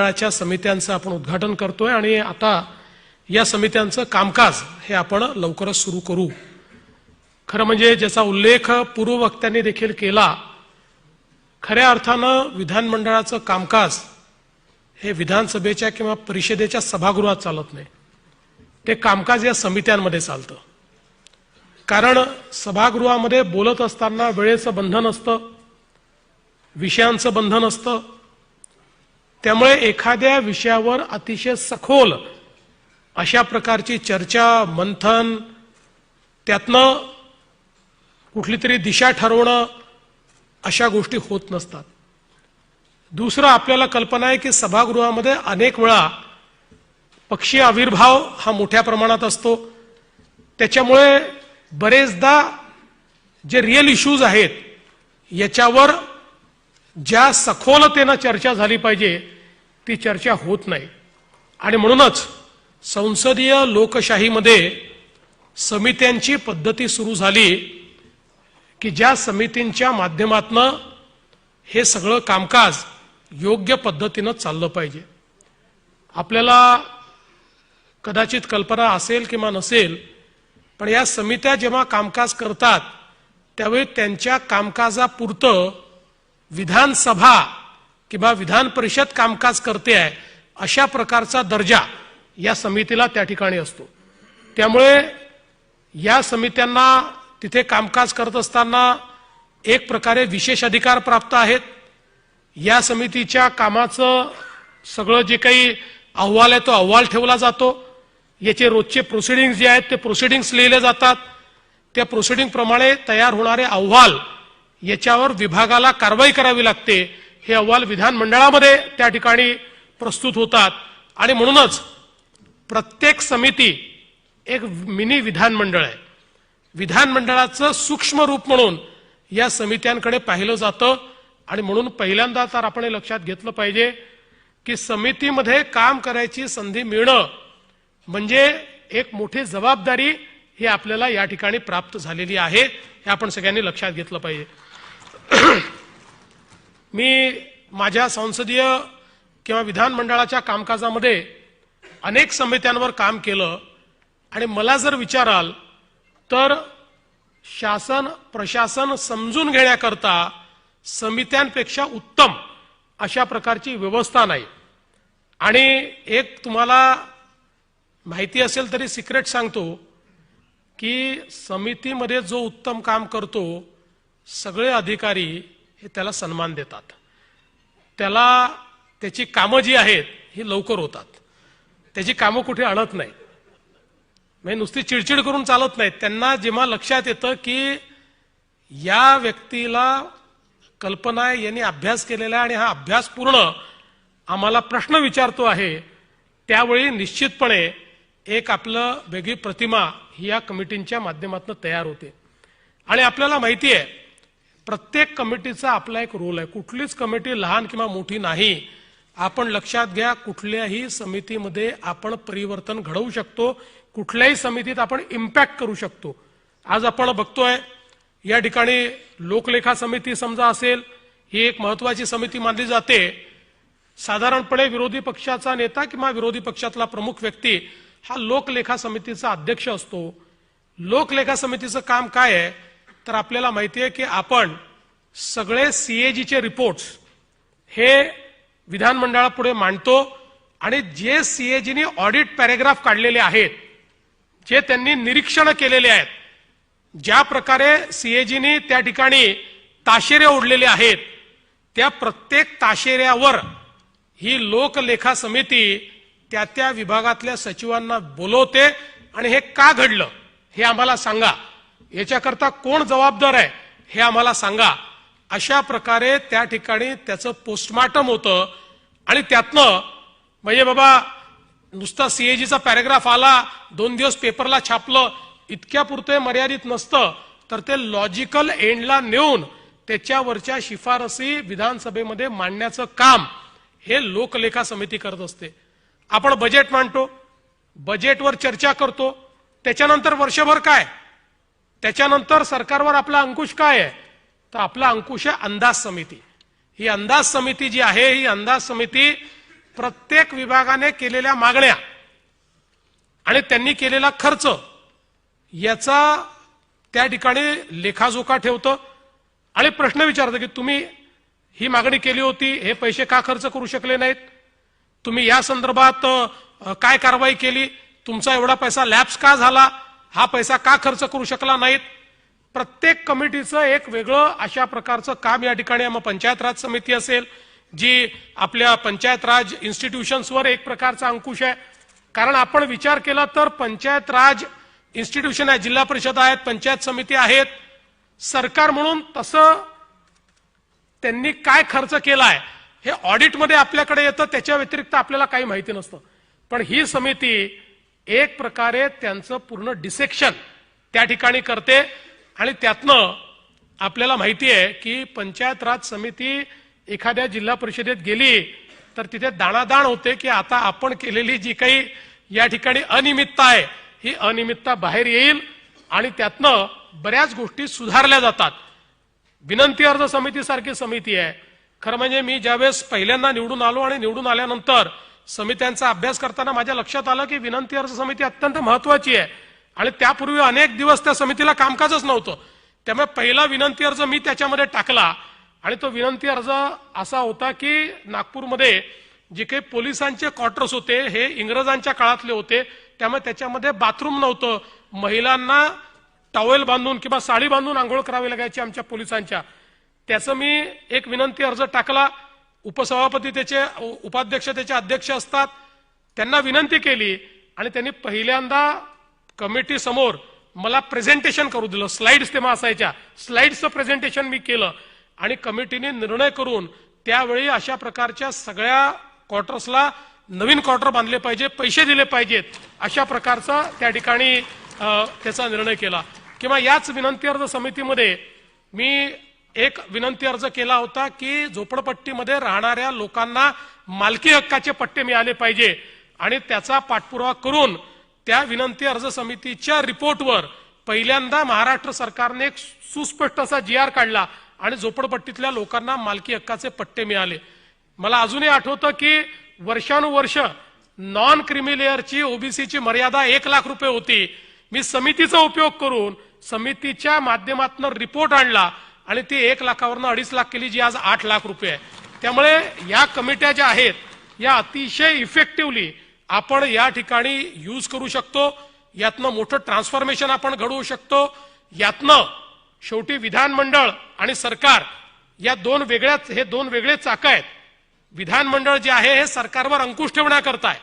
मंडळाच्या समित्यांचं आपण उद्घाटन करतोय आणि आता या समित्यांचं कामकाज हे आपण लवकरच सुरू करू. खरं म्हणजे ज्याचा उल्लेख पूर्ववक्त्यांनी देखील केला खऱ्या अर्थानं विधानमंडळाचं कामकाज हे विधानसभेच्या किंवा परिषदेच्या सभागृहात चालत नाही. ते कामकाज या समित्यांमध्ये चालतं. कारण सभागृहामध्ये बोलत असताना वेळेचं बंधन असतं विषयांचं बंधन असतं त्यामुळे एखाद्या विषयावर अतिशय सखोल अशा प्रकारची चर्चा मंथन त्यातनं कुठली तरी दिशा ठरवणं अशा गोष्टी होत नसतात. दुसरं आपल्याला कल्पना आहे की सभागृहामध्ये अनेक वेळा पक्षीय आविर्भाव हा मोठ्या प्रमाणात असतो. त्याच्यामुळे बरेचदा जे रिअल इश्यूज आहेत याच्यावर ज्या सखोलतेनं चर्चा झाली पाहिजे ती चर्चा होत नाही. आणि म्हणूनच संसदीय लोकशाहीमध्ये समित्यांची पद्धती सुरू झाली की ज्या समितींच्या माध्यमातनं हे सगळं कामकाज योग्य पद्धतीनं चाललं पाहिजे. आपल्याला कदाचित कल्पना असेल किंवा नसेल पण या समित्या जेव्हा कामकाज करतात त्यावेळी त्यांच्या कामकाजापुरतं विधानसभा किंवा विधान परिषद कामकाज करते आहे अशा प्रकारचा दर्जा या समितीला त्या ठिकाणी असतो. त्यामुळे या समित्यांना तिथे कामकाज करत असताना एक प्रकारे विशेष अधिकार प्राप्त आहेत. या समितीच्या कामाचं सगळं जे काही अहवाल आहे तो अहवाल ठेवला जातो. याचे रोजचे प्रोसिडिंग्स जे आहेत ते प्रोसिडिंग्स लिहिले जातात. त्या प्रोसिडिंग प्रमाणे तयार होणारे अहवाल याच्यावर विभागाला कारवाई करावी लागते हे अहवाल विधानमंडळामध्ये त्या ठिकाणी प्रस्तुत होतात. आणि म्हणूनच प्रत्येक समिती एक मिनी विधानमंडळ आहे. विधानमंडळाचं सूक्ष्म रूप म्हणून या समित्यांकडे पाहिलं जातं. आणि म्हणून पहिल्यांदा तर आपण हे लक्षात घेतलं पाहिजे की समितीमध्ये काम करायची संधी मिळणं म्हणजे एक मोठी जबाबदारी ही आपल्याला या ठिकाणी प्राप्त झालेली आहे हे आपण सगळ्यांनी लक्षात घेतलं पाहिजे. मी माझ्या संसदीय किंवा विधानमंडळाच्या कामकाजामध्ये अनेक समित्यांवर काम केलं आणि मला जर विचाराल तर शासन प्रशासन समजून घेण्याकरता समित्यांपेक्षा उत्तम अशा प्रकारची व्यवस्था नाही. आणि एक तुम्हाला माहिती असेल तरी सिक्रेट सांगतो की समितीमध्ये जो उत्तम काम करतो सगळे अधिकारी हे त्याला सन्मान देतात. त्याला त्याची कामं जी आहेत ही लवकर होतात. त्याची कामं कुठे आणत नाहीत. म्हणजे नुसती चिडचिड करून चालत नाहीत. त्यांना जेव्हा लक्षात येतं की या व्यक्तीला कल्पना आहे यांनी अभ्यास केलेला आहे आणि हा अभ्यास पूर्ण आम्हाला प्रश्न विचारतो आहे त्यावेळी निश्चितपणे एक आपलं वेगळी प्रतिमा ही या कमिटींच्या माध्यमातून तयार होते. आणि आपल्याला माहिती आहे प्रत्येक कमिटीचा आपला एक रोल आहे. कुठलीच कमिटी लहान किंवा मोठी नाही. आपण लक्षात घ्या कुठल्याही समितीमध्ये आपण परिवर्तन घडवू शकतो. कुठल्याही समितीत आपण इम्पॅक्ट करू शकतो. आज आपण बघतोय या ठिकाणी लोकलेखा समिती समजा असेल ही एक महत्वाची समिती मानली जाते. साधारणपणे विरोधी पक्षाचा नेता किंवा विरोधी पक्षातला प्रमुख व्यक्ती हा लोकलेखा समितीचा अध्यक्ष असतो. लोकलेखा समितीचं काम काय आहे? तर आपल्याला माहिती आहे की आपण सगळे सीएजीचे रिपोर्ट्स हे विधानमंडळापुढे मांडतो आणि जे सीएजीने ऑडिट पॅरेग्राफ काढलेले आहेत जे त्यांनी निरीक्षण केलेले आहेत ज्या प्रकारे सीएजीनी त्या ठिकाणी ताशेरे ओढलेले आहेत त्या प्रत्येक ताशेऱ्यावर ही लोकलेखा समिती त्या त्या विभागातल्या सचिवांना बोलवते आणि हे का घडलं हे आम्हाला सांगा. याच्याकरता कोण जबाबदार आहे हे आम्हाला सांगा. अशा प्रकारे त्या ठिकाणी त्याचं पोस्टमार्टम होतं आणि त्यातनं म्हणजे बाबा नुसता सीएजीचा पॅरेग्राफ आला दोन दिवस पेपरला छापलं इतक्या पुरते मर्यादित नसतं तर ते लॉजिकल एंडला नेऊन त्याच्यावरच्या शिफारसी विधानसभेमध्ये मांडण्याचं काम हे लोकलेखा समिती करत असते. आपण बजेट मांडतो बजेटवर चर्चा करतो त्याच्यानंतर वर्षभर काय? त्याच्यानंतर सरकारवर आपला अंकुश काय आहे? तर आपला अंकुश आहे अंदाज समिती. ही अंदाज समिती जी आहे ही अंदाज समिती प्रत्येक विभागाने केलेल्या मागण्या आणि त्यांनी केलेला खर्च याचा त्या ठिकाणी लेखाजोखा ठेवतं. आणि प्रश्न विचारतं की तुम्ही ही मागणी केली होती हे पैसे का खर्च करू शकले नाहीत? तुम्ही या संदर्भात काय कारवाई केली? तुमचा एवढा पैसा लॅप्स का झाला? हा पैसा का खर्च करू शकला नाहीत? प्रत्येक कमिटीचं एक वेगळं अशा प्रकारचं काम या ठिकाणी मग पंचायत राज समिती असेल जी आपल्या पंचायत राज इन्स्टिट्यूशन्सवर एक प्रकारचा अंकुश आहे. कारण आपण विचार केला तर पंचायत राज इन्स्टिट्यूशन आहे जिल्हा परिषद आहेत पंचायत समिती आहेत. सरकार म्हणून तसं त्यांनी काय खर्च केलाय हे ऑडिटमध्ये आपल्याकडे येतं त्याच्या व्यतिरिक्त आपल्याला काही माहिती नसतं. पण ही समिती एक प्रकारे त्यांचं पूर्ण डिसेक्शन त्या ठिकाणी करते. आणि त्यातनं आपल्याला माहिती आहे की पंचायत राज समिती एखाद्या जिल्हा परिषदेत गेली तर तिथे दाणादाण होते की आता आपण केलेली जी काही या ठिकाणी अनियमितता आहे ही अनियमितता बाहेर येईल आणि त्यातनं बऱ्याच गोष्टी सुधारल्या जातात. विनंती अर्ज समितीसारखी समिती आहे. खरं म्हणजे मी ज्यावेळेस पहिल्यांदा निवडून आलो आणि निवडून आल्यानंतर समित्यांचा अभ्यास करताना माझ्या लक्षात आलं की विनंती अर्ज समिती अत्यंत महत्वाची आहे. आणि त्यापूर्वी अनेक दिवस त्या समितीला कामकाजच नव्हतं. त्यामुळे पहिला विनंती अर्ज मी त्याच्यामध्ये टाकला. आणि तो विनंती अर्ज असा होता की नागपूरमध्ये जे काही पोलिसांचे क्वार्टर्स होते हे इंग्रजांच्या काळातले होते. त्यामुळे त्याच्यामध्ये बाथरूम नव्हतं. महिलांना टॉवेल बांधून किंवा साडी बांधून आंघोळ करावी लागायची आमच्या पोलिसांच्या. त्याचं मी एक विनंती अर्ज टाकला. उपसभापती त्याचे उ- उपाध्यक्ष त्याचे अध्यक्ष असतात. त्यांना विनंती केली आणि त्यांनी पहिल्यांदा कमिटी समोर मला प्रेझेंटेशन करू दिलं. स्लाइड्स तेव्हा असायच्या. स्लाइड्सचं प्रेझेंटेशन मी केलं. आणि कमिटीने निर्णय करून त्यावेळी अशा प्रकारच्या सगळ्या क्वार्टर्सला नवीन क्वार्टर बांधले पाहिजे पैसे दिले पाहिजेत अशा प्रकारचा त्या ठिकाणी त्याचा निर्णय केला. किंवा याच विनंती अर्ज समितीमध्ये मी एक विनंती अर्ज केला होता की झोपडपट्टीमध्ये राहणाऱ्या लोकांना मालकी हक्काचे पट्टे मिळाले पाहिजे आणि त्याचा पाठपुरावा करून त्या विनंती अर्ज समितीच्या रिपोर्टवर पहिल्यांदा महाराष्ट्र सरकारने एक सुस्पष्ट असा जी आर काढला आणि झोपडपट्टीतल्या लोकांना मालकी हक्काचे पट्टे मिळाले. मला अजूनही आठवतं की वर्षानुवर्ष नॉन क्रिमिलेअरची ओबीसीची मर्यादा एक लाख रुपये होती. मी समितीचा उपयोग करून समितीच्या माध्यमातून रिपोर्ट आणला. आणि ती एक लाखावरनं अडीच लाख केली जी आज आठ लाख रुपये आहे. त्यामुळे या कमिट्या ज्या आहेत या अतिशय इफेक्टिव्हली आपण या ठिकाणी यूज करू शकतो. यातनं मोठं ट्रान्सफॉर्मेशन आपण घडवू शकतो. यातनं शेवटी विधानमंडळ आणि सरकार या दोन वेगळ्याच हे दोन वेगळे चाक आहेत. विधानमंडळ जे आहे हे सरकारवर अंकुश ठेवण्याकरता आहे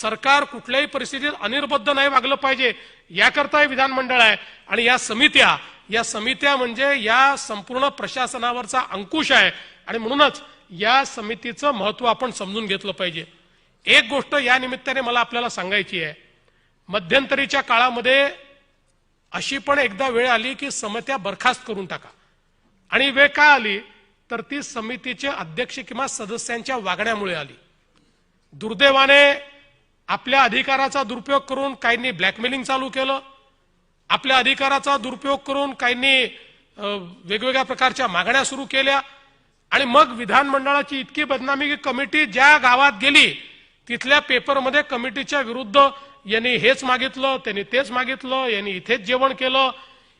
सरकार कुठल्याही परिस्थितीत अनिर्बद्ध नाही वागलं पाहिजे. याकरता हे विधानमंडळ आहे. आणि या समित्या या समित्या म्हणजे या संपूर्ण प्रशासनावरचा अंकुश आहे. आणि म्हणूनच या समितीचं महत्त्व आपण समजून घेतलं पाहिजे. एक गोष्ट या निमित्ताने मला आपल्याला सांगायची आहे. मध्यंतरीच्या काळामध्ये अशी पण एकदा वेळ आली की समित्या बरखास्त करून टाका. आणि वेळ काय आली? तर ती समितीचे अध्यक्ष किंवा सदस्यांच्या वागण्यामुळे आली. दुर्दैवाने आपल्या अधिकाराचा दुरुपयोग करून काहींनी ब्लॅकमेलिंग चालू केलं. आपल्या अधिकाराचा दुरुपयोग करून काहींनी वेगवेगळ्या प्रकारच्या मागण्या सुरू केल्या आणि मग विधानमंडळाची इतकी बदनामी की कमिटी ज्या गावात गेली तिथल्या पेपरमध्ये कमिटीच्या विरुद्ध यांनी हेच मागितलं त्यांनी तेच मागितलं यांनी इथेच जेवण केलं.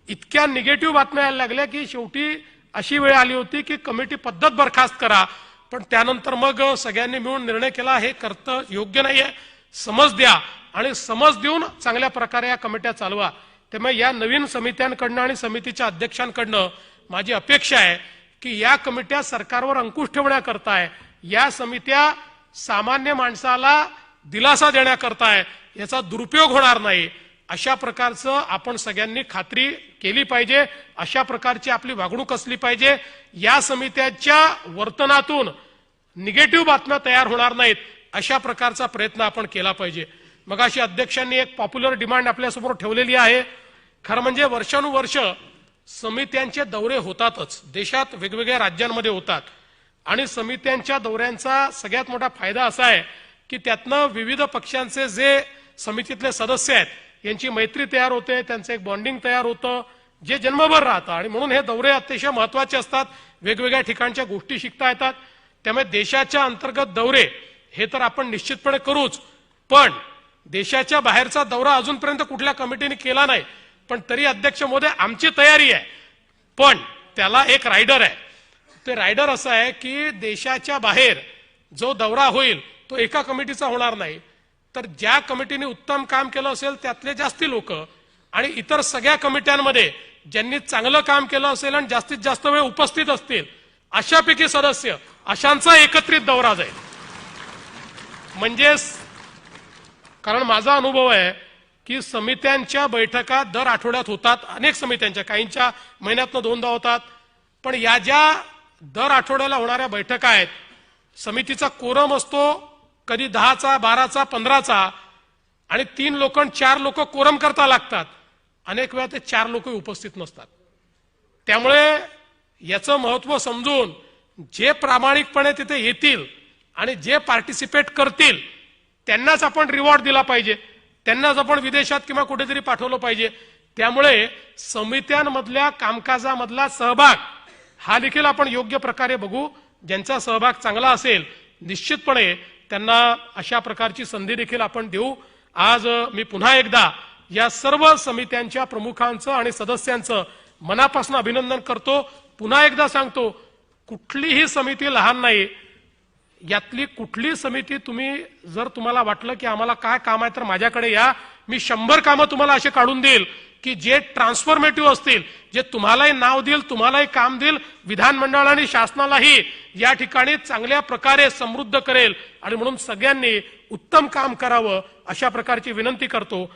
इतक्या निगेटिव्ह बातम्या यायला लागल्या की शेवटी अशी वेळ आली होती की कमिटी पद्धत बरखास्त करा. पण त्यानंतर मग सगळ्यांनी मिळून निर्णय केला हे करतं योग्य नाहीये. समज द्या आणि समज देऊन चांगल्या प्रकारे या कमिट्या चालवा. त्यामुळे या नवीन समित्यांकडनं आणि समितीच्या अध्यक्षांकडनं माझी अपेक्षा आहे की या कमिट्या सरकारवर अंकुश ठेवण्याकरता आहे या समित्या सामान्य माणसाला दिलासा देण्याकरता आहे याचा दुरुपयोग होणार नाही. अशा प्रकारचं आपण सगळ्यांनी खात्री केली पाहिजे अशा प्रकारची आपली वागणूक असली पाहिजे. या समित्याच्या वर्तनातून निगेटिव्ह बातम्या तयार होणार नाहीत अशा प्रकारचा प्रयत्न आपण केला पाहिजे. मग अशी अध्यक्षांनी एक पॉप्युलर डिमांड आपल्यासमोर ठेवलेली आहे. खरं म्हणजे वर्षानुवर्ष समित्यांचे दौरे होतातच. देशात वेगवेगळ्या राज्यांमध्ये होतात. आणि समित्यांच्या दौऱ्यांचा सगळ्यात मोठा फायदा असा आहे की त्यातनं विविध पक्षांचे जे समितीतले सदस्य आहेत यांची मैत्री तयार होते त्यांचं एक बॉन्डिंग तयार होतं जे जन्मभर राहतं. आणि म्हणून हे दौरे अतिशय महत्त्वाचे असतात. वेगवेगळ्या ठिकाणच्या गोष्टी शिकता येतात. त्यामुळे देशाच्या अंतर्गत दौरे हे तर आपण निश्चितपणे करूच. पण देशाच्या बाहेरचा दौरा अजूनपर्यंत कुठल्या कमिटीने केला नाही पण तरी अध्यक्ष महोदय आमची तयारी आहे. पण त्याला एक रायडर आहे. ते रायडर असं आहे की देशाच्या बाहेर जो दौरा होईल तो एका कमिटीचा होणार नाही. तर ज्या कमिटीने उत्तम काम केलं असेल त्यातले जास्ती लोक आणि इतर सगळ्या कमिट्यांमध्ये ज्यांनी चांगलं काम केलं असेल आणि जास्तीत जास्त वेळ उपस्थित असतील अशापैकी सदस्य अशांचा एकत्रित दौरा जाईल. म्हणजेच कारण माझा अनुभव आहे की समित्यांच्या बैठका दर आठवड्यात होतात अनेक समित्यांच्या काहींच्या महिन्यातनं दोनदा होतात. पण या ज्या दर आठवड्याला होणाऱ्या बैठका आहेत समितीचा कोरम असतो कधी दहाचा बाराचा पंधराचा आणि तीन लोक चार लोक कोरम करता लागतात. अनेक वेळा ते चार लोक उपस्थित नसतात. त्यामुळे याचं महत्त्व समजून जे प्रामाणिकपणे तिथे येतील आणि जे पार्टिसिपेट करतील त्यांनाच आपण रिवॉर्ड दिला पाहिजे. त्यांनाच आपण विदेशात किंवा कुठेतरी पाठवलं पाहिजे. त्यामुळे समित्यांमधल्या कामकाजामधला सहभाग हा देखील आपण योग्य प्रकारे बघू. ज्यांचा सहभाग चांगला असेल निश्चितपणे त्यांना अशा प्रकारची संधी देखील आपण देऊ. आज मी पुन्हा एकदा या सर्व समित्यांच्या प्रमुखांचं आणि सदस्यांचं मनापासून अभिनंदन करतो. पुन्हा एकदा सांगतो कुठलीही समिती लहान नाही. यातली कुठली समिती तुम्ही जर तुम्हाला वाटलं की आम्हाला काय काम आहे तर माझ्याकडे या. मी शंभर कामं तुम्हाला असे काढून देईल की जे ट्रान्सफॉर्मेटिव्ह असतील जे तुम्हालाही नाव देईल तुम्हालाही काम देईल विधानमंडळ आणि शासनालाही या ठिकाणी चांगल्या प्रकारे समृद्ध करेल. आणि म्हणून सगळ्यांनी उत्तम काम करावं अशा प्रकारची विनंती करतो.